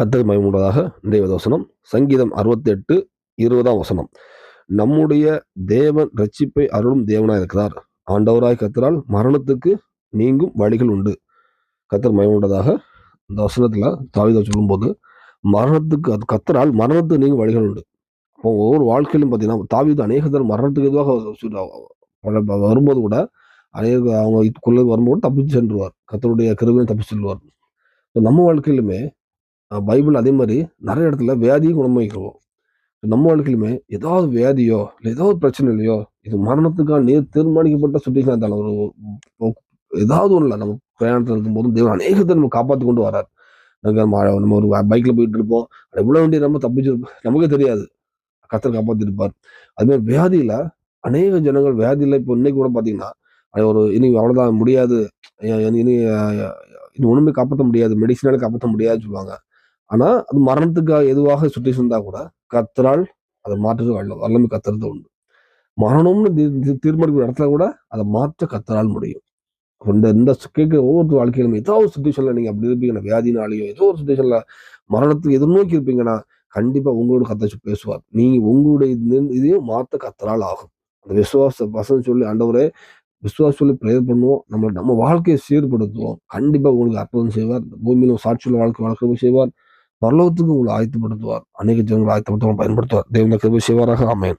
கத்தர் மயமுள்ளதாக இன்றைய வசனம். சங்கீதம் அறுபத்தி எட்டு இருபதாம் வசனம். நம்முடைய தேவன் ரட்சிப்பை அருளும் தேவனாக இருக்கிறார். ஆண்டவராய் கத்தரால் மரணத்துக்கு நீங்கும் வழிகள் உண்டு. கத்தர் மயமுள்ளதாக இந்த வசனத்தில் தாவித சொல்லும்போது மரணத்துக்கு அது கத்தரால் மரணத்துக்கு நீங்கும் வழிகள் உண்டு. அப்போ ஒவ்வொரு வாழ்க்கையிலும் பார்த்தீங்கன்னா தாவித அநேக மரணத்துக்கு எதுவாக வரும்போது கூட அநேக அவங்க இதுக்குள்ளே வரும்போது தப்பிச்சு சென்றுவார். கத்தருடைய கருவியை தப்பிச்சு செல்வார். நம்ம வாழ்க்கையிலுமே பைபிள் அதே மாதிரி நிறைய இடத்துல வியாதியும் குணமாக்கிறோம் நம்ம வாழ்க்கையிலுமே ஏதாவது வியாதியோ இல்லை ஏதாவது பிரச்சனை இல்லையோ இது மரணத்துக்காக நேர் தீர்மானிக்கப்பட்ட சுச்சுவேஷன் இருந்தாலும் ஒரு ஏதாவது ஒன்றும் இல்லை நம்ம பிரயாணத்தில் இருக்கும்போதும் தேவன் அநேகத்தை நம்ம காப்பாற்றி கொண்டு வரார். நமக்கு நம்ம நம்ம ஒரு பைக்கில் போயிட்டு இருப்போம். எவ்வளவு வண்டி நம்ம தப்பிச்சிருப்போம் நமக்கே தெரியாது. கத்தர் காப்பாற்றிருப்பார் அதுமாதிரி வியாதியில் அநேக ஜனங்கள் வியாதியில் இப்போ இன்னைக்கு கூட பார்த்தீங்கன்னா அது ஒரு இனி அவ்வளோதான் முடியாது. இனி இனி ஒன்றுமே காப்பாற்ற முடியாது. மெடிசினால காப்பாற்ற முடியாதுன்னு சொல்லுவாங்க. ஆனா அது மரணத்துக்காக எதுவாக சுச்சுவேஷன் இருந்தா கூட கத்தரால் அதை மாற்றுறது வல்ல வல்லமை கத்துறது உண்டு. மரணம்னு தீ- தீர்மானிக்கிற இடத்துல கூட அதை மாற்ற கத்தரால் முடியும். அப்ப இந்த இந்த ஒவ்வொரு வாழ்க்கையிலும் ஏதோ ஒரு சுச்சுவேஷன்ல நீங்க அப்படி இருப்பீங்கன்னா வியாதினாலேயோ ஏதோ ஒரு சுச்சுவேஷன்ல மரணத்துக்கு எதிர்நோக்கி இருப்பீங்கன்னா கண்டிப்பா உங்களோட கத்த பேசுவார். நீங்க உங்களுடைய இது- இதையும் மாத்த கத்தரால் ஆகும். அந்த விசுவாச வசனம் சொல்லி ஆண்டவரே விசுவாச சொல்லி ப்ரேயர் பண்ணுவோம். நம்ம நம்ம வாழ்க்கையை சீர்படுத்துவோம். கண்டிப்பா உங்களுக்கு அற்புதம் செய்வார். இந்த பூமியில சாட்சியில் வாழ்க்கை வளர்க்கவும் செய்வார். பரலோகத்துக்கு உங்களை ஆயத்தப்படுத்துவார். அநேக ஜனங்களை ஆயத்தப்படுத்த பயன்படுத்துவார். தேவன கிருபை செய்வாராக. ஆமென்.